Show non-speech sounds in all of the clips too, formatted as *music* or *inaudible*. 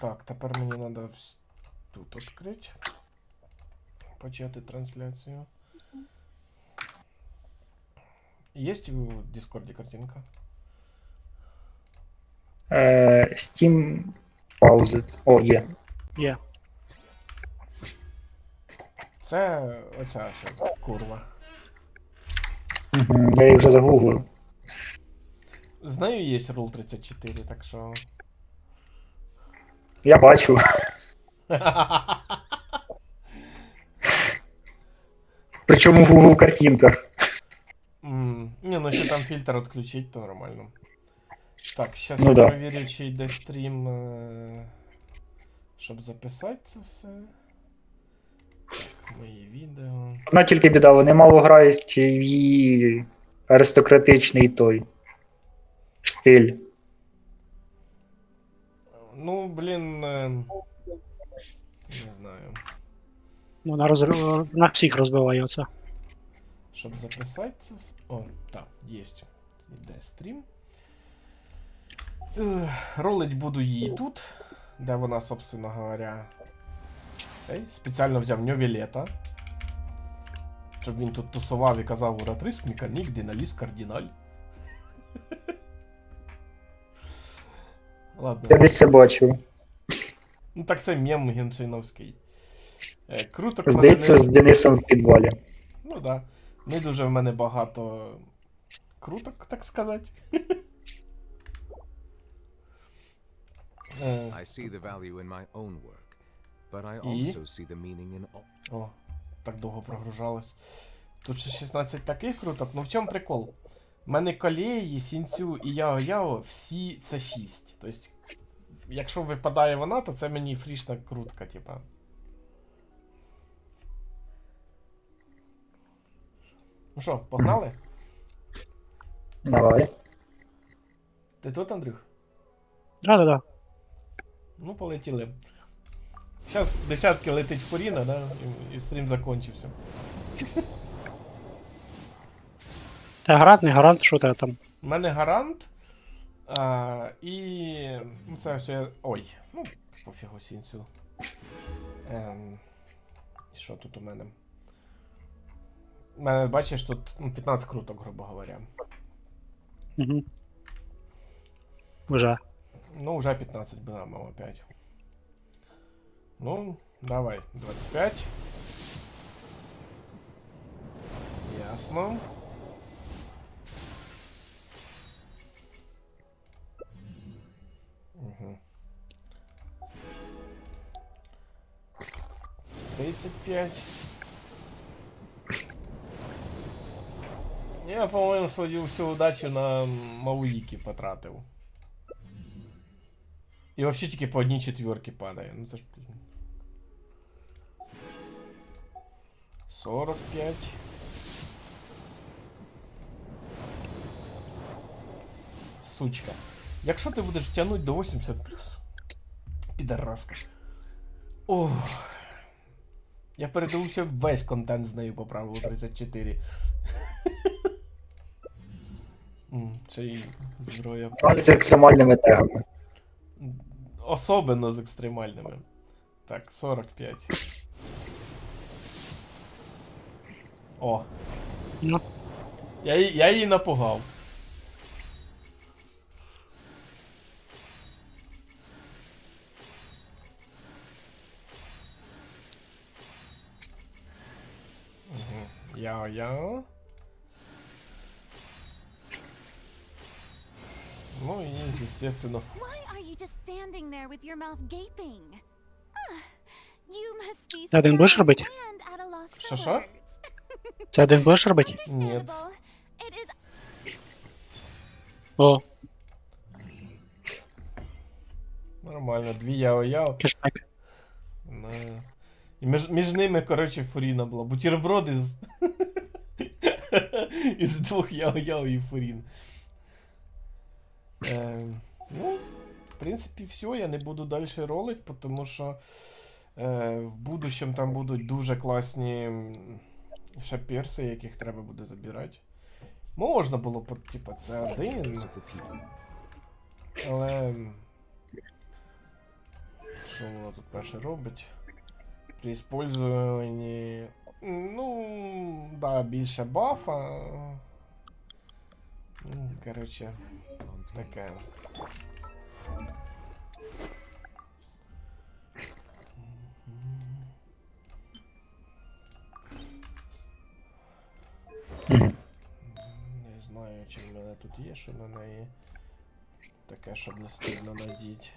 Так, тепер мені треба тут відкрити. Почати трансляцію. Є у Дискорді картинка? Е, Steam paused. О, є. Є. Це оця ще курва. Угу, я їх вже загуглив. З нею є рул 34, так що. Я бачу. Причому в Google картинках. М, Ні, ну ще там фільтр відключить, то нормально. Так, зараз Ну я да. перевірю, чи йде стрім, е, щоб записати це все. Так, мої відео. Одна тільки біда, вони мало грають в її аристократичний той стиль. Ну, блін. е, Не знаю. Вона розр... на всіх розбиває оце. Щоб записати це. О, так, є. Йде стрім. Ролить буду її тут, де вона, собственно говоря. Ей, спеціально взяв Ньовілета. Щоб він тут тусував і казав уратрис, механік, диналіс, кардиналь. Ладно. Я десь це бачив. Ну так це мем геншиновський. Е, Круто, коли Здається, вони- з Денисом в підвалі. Ну да. Не дуже в мене багато круток, так сказати. *laughs* Е, I see the value in my own work, but I І? also see the meaning in all. О, так довго прогружалось. Тут ще 16 таких круток. Ну в чому прикол? У мене колеї, сінцю і Яо Яо всі це 6. Тобто, якщо випадає вона, то це мені фрішна крутка, типа. Ну що, погнали? Давай. Ти тут, Андрюх? Да-да-да. Ну, полетіли. Зараз в десятки летить Фуріна, да? І, і стрім закончився. Ти гарант, не гарант, що тебе там? У мене гарант. А, і. Ну, це все. я- Ой, ну, пофігу сінцю. Ем, що тут у мене? У мене, бачиш, тут ну, 15 круток, грубо говоря. Угу. Уже. Ну, уже 15 было, мало 5. Ну, давай, 25. Ясно. Угу. 35. Я, по-моєму, свою всю удачу на Мауїки потратив. І взагалі тільки по одній четверки падає. Ну це ж. блін. 45. Сучка. Якщо ти будеш тягнути до 80 підараска. Ох. Я передивився весь контент з нею по правилу 34. М, Ще й зброя. Але з екстремальними тегами. Особенно з екстремальними. Так, 45. О. Ну. Я, я її напугав. Ah, You must be Та один будеш stunned робити? and at a loss for Що-що? words. *laughs* Це один будеш робити? Нет. Understandable. It is О, Нормально, дві яо-яо. кешбек. На... І між, між ними, коротше, фуріна була. Бутерброд із. *laughs* із двох яо-яо і фурін. Е, ну, в принципі, все, я не буду далі ролити, тому що е, в будущем там будуть дуже класні ще перси, яких треба буде забирати. Можна було б, типа, це один, але. Що воно тут перше робить? При использовании. Ну, да, більше бафа. Ну, Короче, Fontaine. таке. Мгм. Не знаю, чи в мене тут є, що на неї. Таке, щоб не стильно надіть.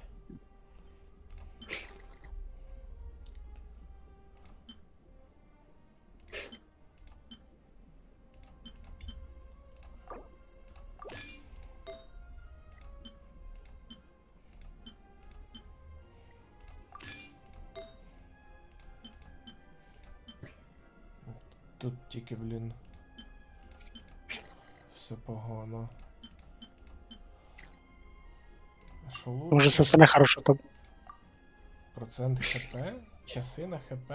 Що лучше? Може, це стане хорошо, то Процент ХП? Часи на ХП?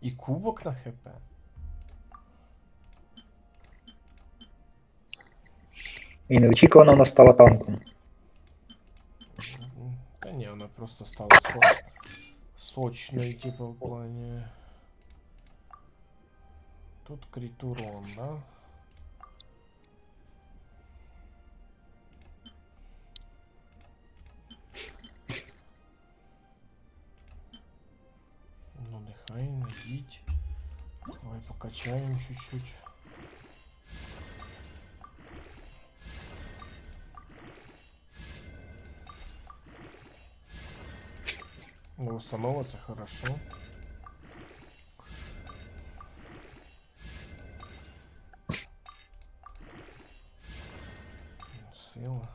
І кубок на ХП? І неочікувано вона стала танком. Мгм. Та ні, вона просто стала со... сочною, типу, в плані. Тут критурон, да? Нехай. Давай покачаємо чуть-чуть. Ну, установа хорошо. Сила.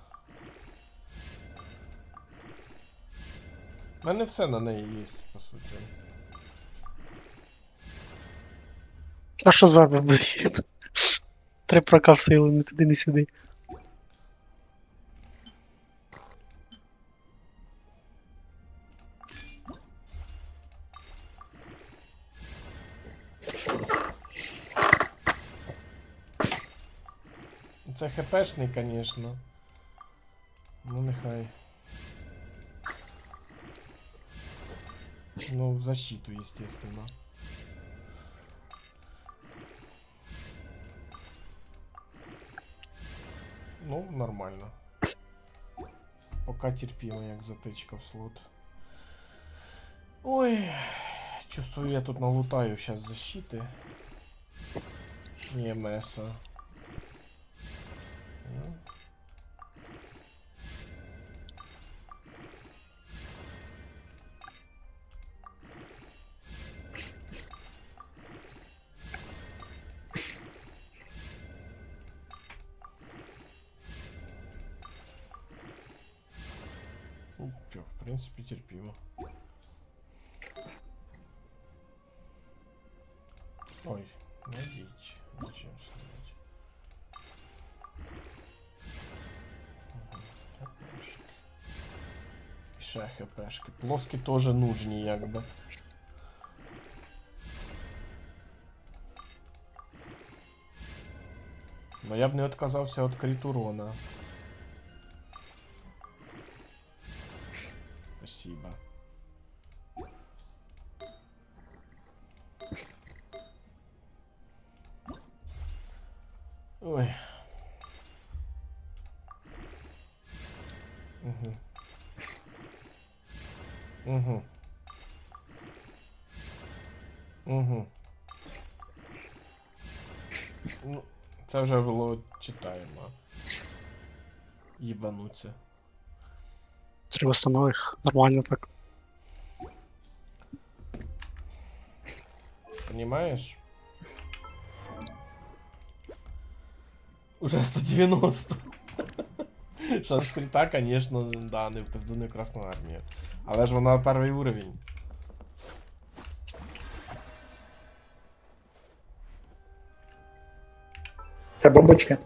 У мене все на неї є, по суті. А що за блін? Три прокав сили, не туди, не сюди. Це хпшний, звісно. Ну нехай. Ну, в защиту, естественно. Ну, нормально. Пока терпимо, як затичка в слот. Ой, чувствую, я тут налутаю сейчас защиты. І ще хпшки. Плоскі теж нужні, якби. Но я б не відказався від критурона. Спасибо. вже було читаємо. Їбануться. Три установих. Нормально так. Понимаешь? Уже 190. Шанс крита, конечно, да, не в пизду не в Красну армію. Але ж вона перший уровень. Це бомбочки.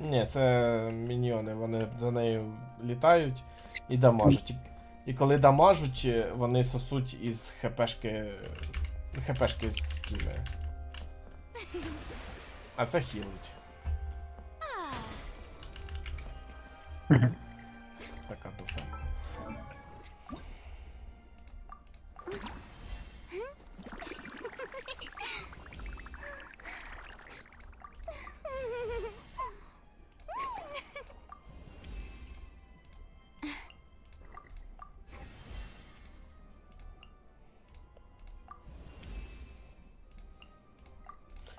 Ні, це міньйони, вони за нею літають і дамажать. І, і коли дамажуть, вони сосуть із хпшки. хпшки з тіми. А це хілить.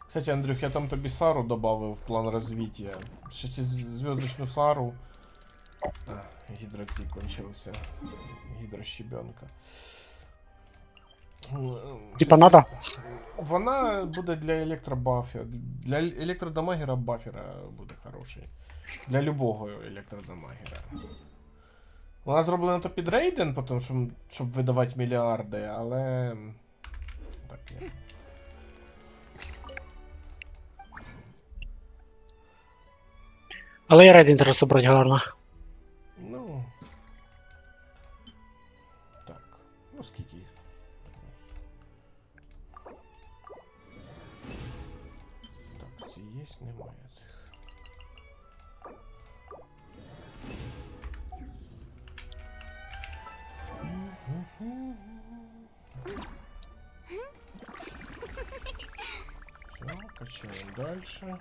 Кстати, Андрюх, я там тобі Сару добавив в план развития. Шестизвездочную Сару. А, гидроци кончился. Гідрощебенка. Типа надо? Вона буде для електробафера. Для електродамагера бафера буде хороший. Для любого електродамагера. Вона зроблена то під рейден, тому що, щоб видавати мільярди, але. Так є. Але і рейдинг треба собрати гарно. Ну. Так. Ну скільки їх? Так, ці є, немає цих. Все, качаем дальше.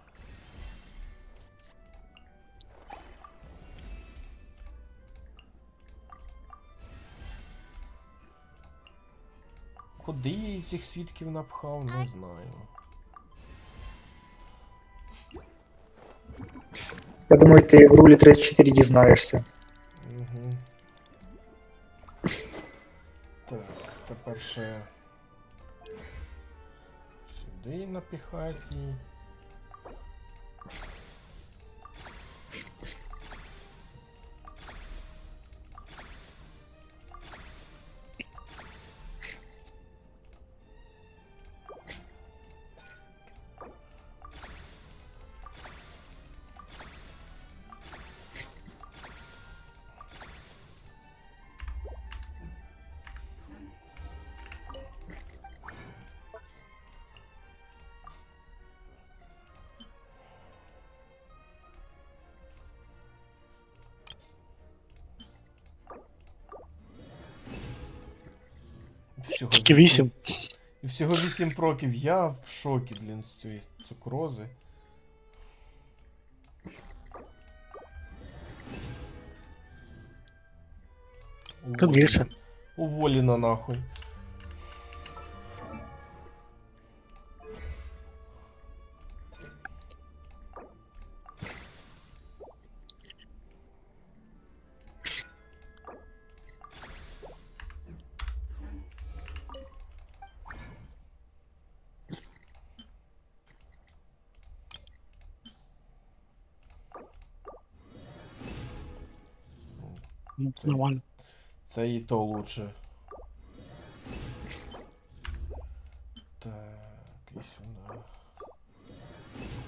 Я цих свідків напхав, не знаю. Я думаю, ти в рулі 34 дізнаєшся. Всього Тільки 8. І всього 8 проків. Я в шокі, блін, з цієї цукрози. Тут більше. Уволіна нахуй. Ну, Нормально. Це і то лучше. Так, і сюди.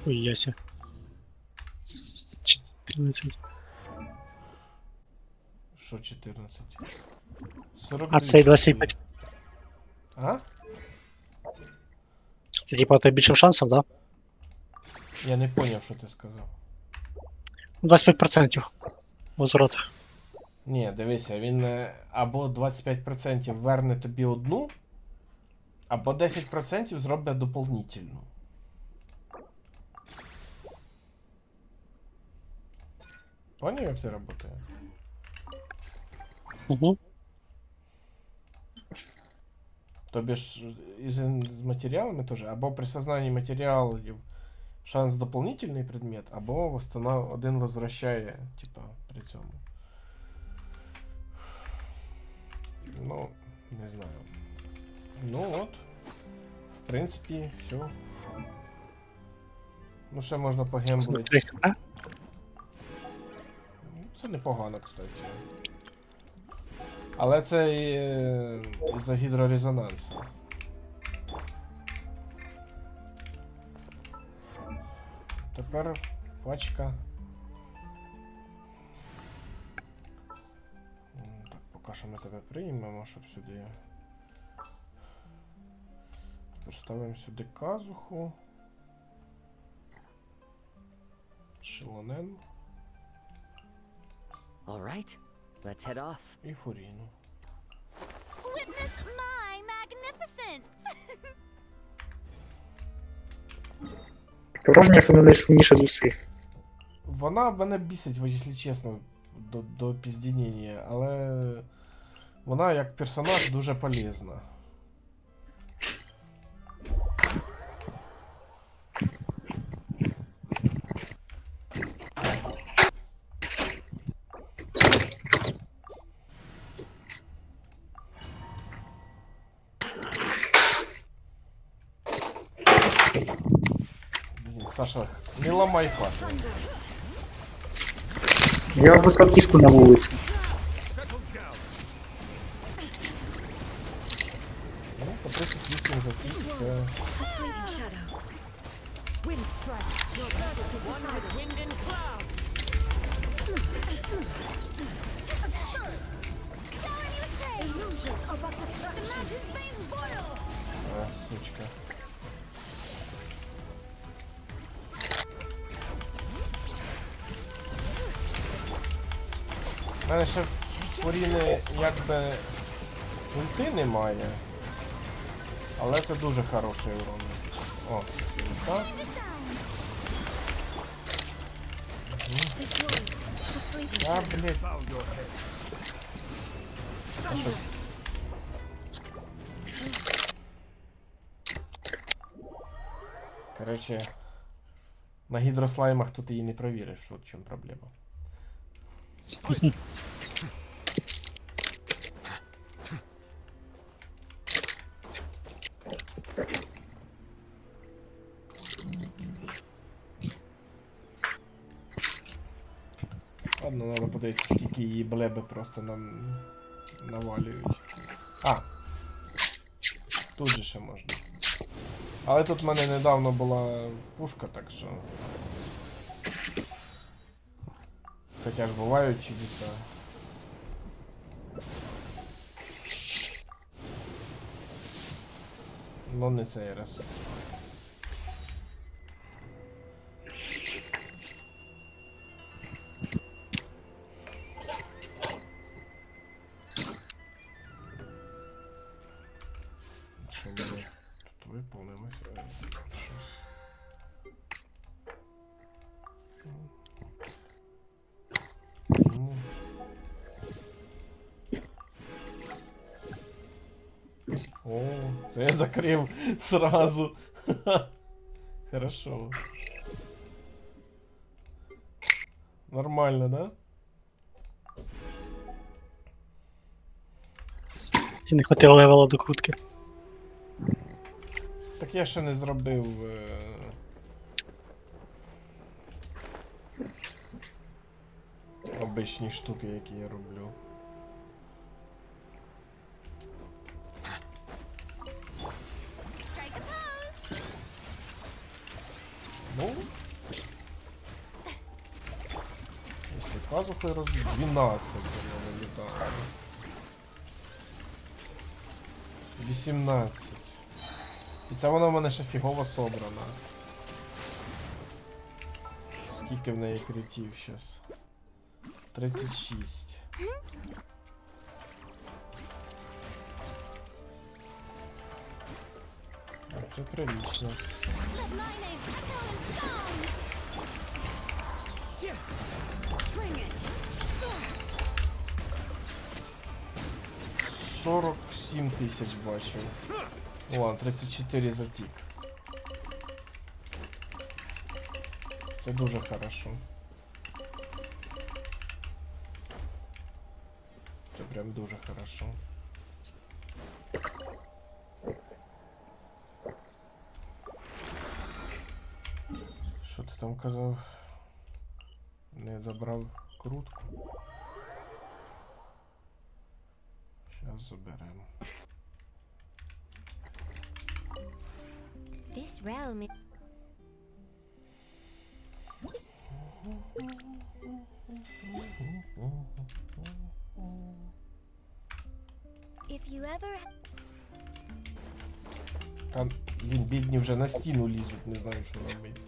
Ой, яся. 14. Що 14? 40 А цей 25. А? Це типа той більшим шансом, да? Я не поняв, що ти сказав. 25% возврат. Ні, дивися, він е, або 25% верне тобі одну, або 10% зробить дополнительну. Поняв, як це працює? Угу. Тобі ж із, з матеріалами теж, або при сознанні матеріалів шанс дополнительний предмет, або один возвращає, типа, при цьому. Ну, не знаю. Ну от. В принципі, все. Ну, ще можна погемблити. Це непогано, кстати. Але це і, е, із-за гідрорезонансу. Тепер пачка. Поки що ми тебе приймемо, щоб сюди. Поставимо сюди казуху. Шилонен. All right, let's head off. І Фуріну. Witness my magnificence! Таке враження, що вона найшумніша з усіх. Вона мене бісить, якщо чесно, до, до піздінення, але вона як персонаж дуже полезна. Саша, не ламай хату. Я опускав кішку на вулицю. А, сучка. У мене ще в Фуріни якби ульти немає. Але це дуже хороший урон. О, так. А, блядь. А щось. Короче, на гідрослаймах тут її не провіриш, от в чому проблема. *laughs* Подивитися, скільки її блеби просто нам навалюють. А! Тут же ще можна. Але тут в мене недавно була пушка, так що. Хоча ж бувають чудеса. Ну не цей раз. Закрив сразу. Хорошо. Нормально, да? Не хватило левела до крутки. Так я ще не зробив. Е... Обичні штуки, які я роблю. Пазухой роз... 12 воно вилітає. 18. І це вона в мене ще фігово собрана. Скільки в неї критів зараз? 36. Ну, Це прилично. Let my name echo in song! Bring it! 47 тисяч бачив. Ладно, 34 затік. Це дуже хорошо. Це прям дуже хорошо. Що ти там казав? Не забрав крутку. Зараз заберемо. This realm is... If you ever Там, блін, бідні вже на стіну лізуть, не знаю, що робити.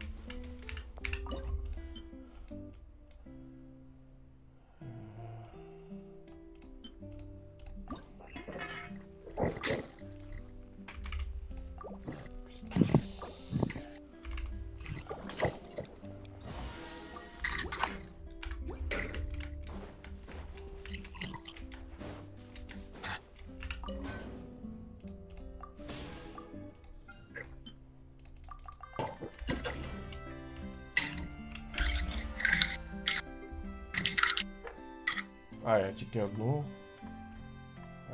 А, я тільки одну.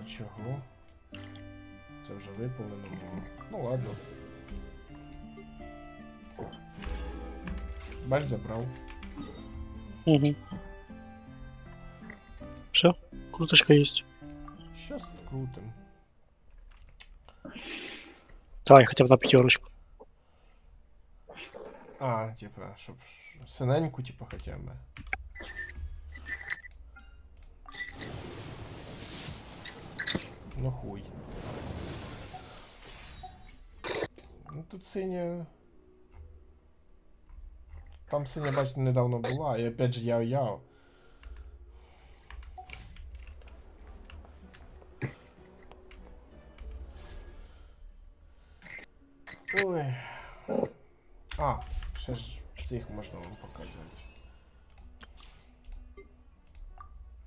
А чого? Це вже виповнено було. Ну ладно. Бач, забрав. Угу. Все, круточка есть. Щас крутим. Давай хотя бы на пятерочку. А, типа, щоб синеньку, типа, хоча б. Ну хуй. Ну тут синя. Там синя, бачите, недавно була, і опять же яо-яо. Ой. А, ще ж цих можна вам показати.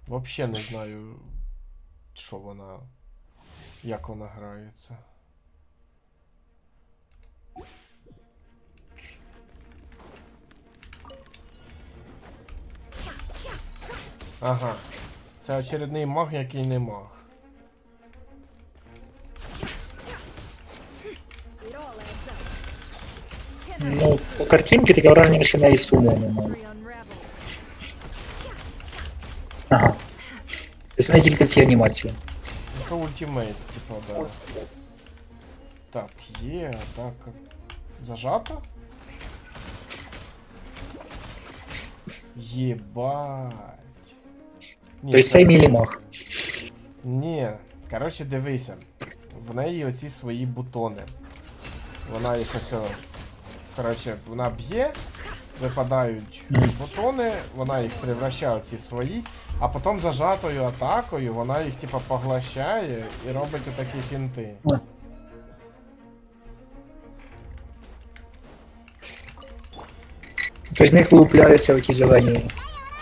Вообще не знаю, що вона. Як вона грається. Ага. Це очередний маг, який не маг. Ну, по картинці таке враження, що неї сумо немає. Ага. Тобто вона тільки в анімації. Це ультимейт, типа, да. Так, є, так. Зажато? Єбать. Ні, Тобто це- цей мілімах. Ні, коротше, дивися. В неї оці свої бутони. Вона їх ось. о, Коротше, вона б'є, випадають бутони, вона їх превращає в ці свої, а потім зажатою атакою вона їх типа поглощає і робить отакі фінти. Тобто з них вилупляються оті зелені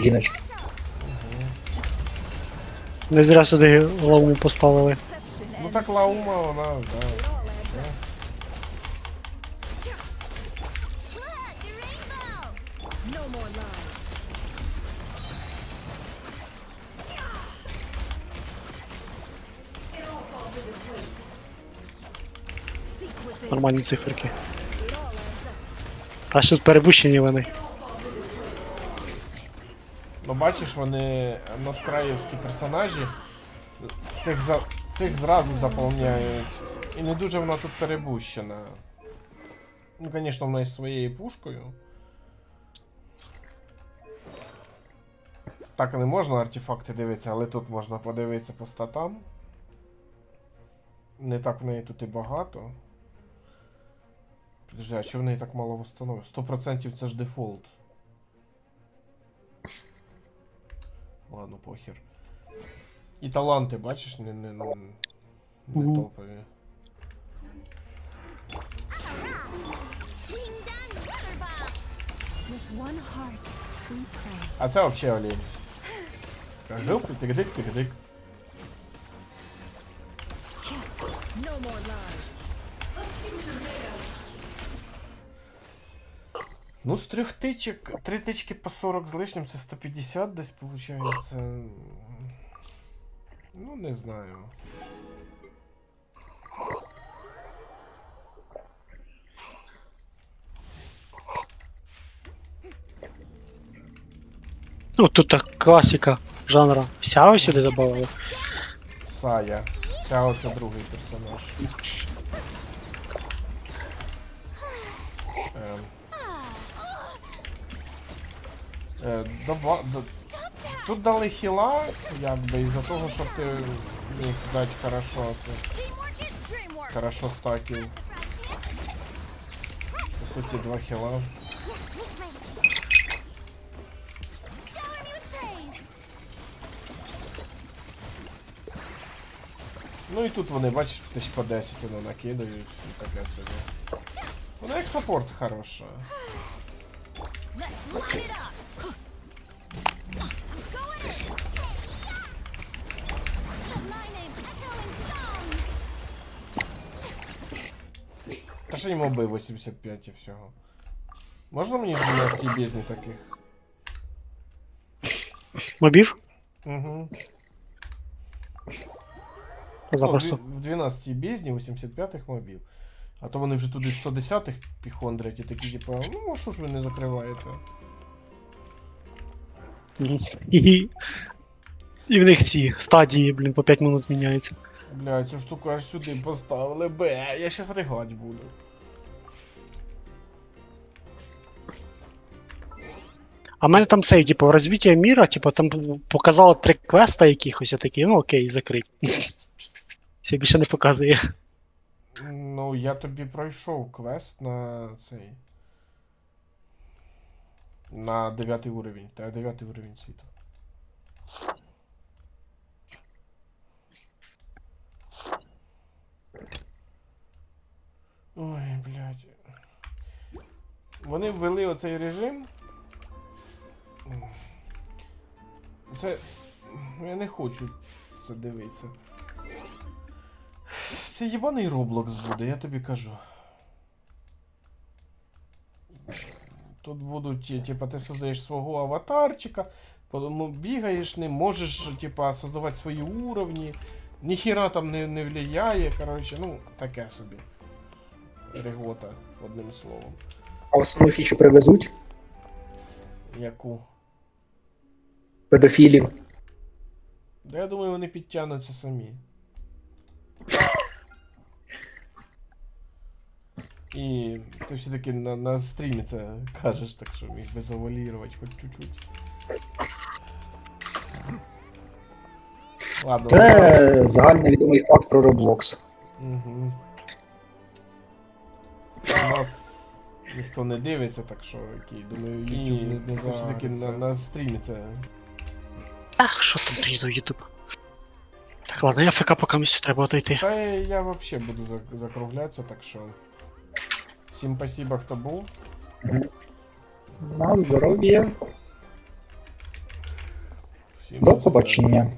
жіночки. Не зря сюди лаву поставили. Ну так Лаума, вона, да. Нормальні циферки. А що перебущені вони. Ну бачиш, вони надкраївські персонажі. Цих, за... цих зразу заповняють. І не дуже вона тут перебущена. Ну, звісно, вона із своєю пушкою. Так не можна артефакти дивитися, але тут можна подивитися по статам. Не так в неї тут і багато. Подожди, а чого в неї так мало восстановив? 100% це ж дефолт. Ладно, похер. І таланти, бачиш, не, не, не, не Мгм. топові. With one heart, we pray. А це взагалі олень. Гилп, тик-дик, тик-дик. Ну, з трьох тичок, три тички по 40 з лишнім, це 150 десь виходить. Ну, не знаю. Ну, тут так класика жанра. Сяо сюди додавали. Сая. Сяо це другий персонаж. Е, дава- Тут дали хіла, якби, із-за того, щоб ти міг дати хорошо це. Хорошо стаків. По суті, два хіла. Ну і тут вони, бачиш, тисяч по 10 воно накидають і таке собі. Вона як саппорт хороша. Та ще йому би 85 і всього. Можна мені в династії бездні таких? Мобів? Угу. Запросто. в 12-й бездні 85-х мобів. А то вони вже туди 110-х піхондрять і такі, типа, ну а що ж ви не закриваєте? *laughs* І, і в них ці стадії, блін, по 5 минут міняються. Бля, цю штуку аж сюди поставили, бе, я щас ригать буду. А в мене там цей, типу, розвиття міра, типу, там показало три квеста якихось, я такий, ну окей, закрить. *laughs* Це більше не показує. Ну, я тобі пройшов квест на цей. На 9 уровень. Та 9 уровень світу. Ой, блядь. Вони ввели оцей режим. Це. Я не хочу це дивитися. Це єбаний Роблокс буде, я тобі кажу. Тут будуть, типа, ти создаєш свого аватарчика, бігаєш ним, можеш, типа, создавати свої уровні. Ніхіра там не, не влияє, коротше, ну, таке собі. Регота, одним словом. А основну фічу привезуть Яку? Педофілів. Да я думаю, вони підтягнуться самі. І ти все-таки на, на стрімі це кажеш, так що міг би завалірувати хоч чуть-чуть. Ладно. Це загальновідомий факт про Roblox. Угу. У нас ніхто не дивиться, так що окей, думаю, YouTube не, не все-таки на, на стрімі це. А, що там ти до Ютуба? Так, ладно, я ФК поки місці треба отойти. Та я вообще буду закругляться, так що. Всім спасибо, хто був. На здоров'я. Всім До побачення.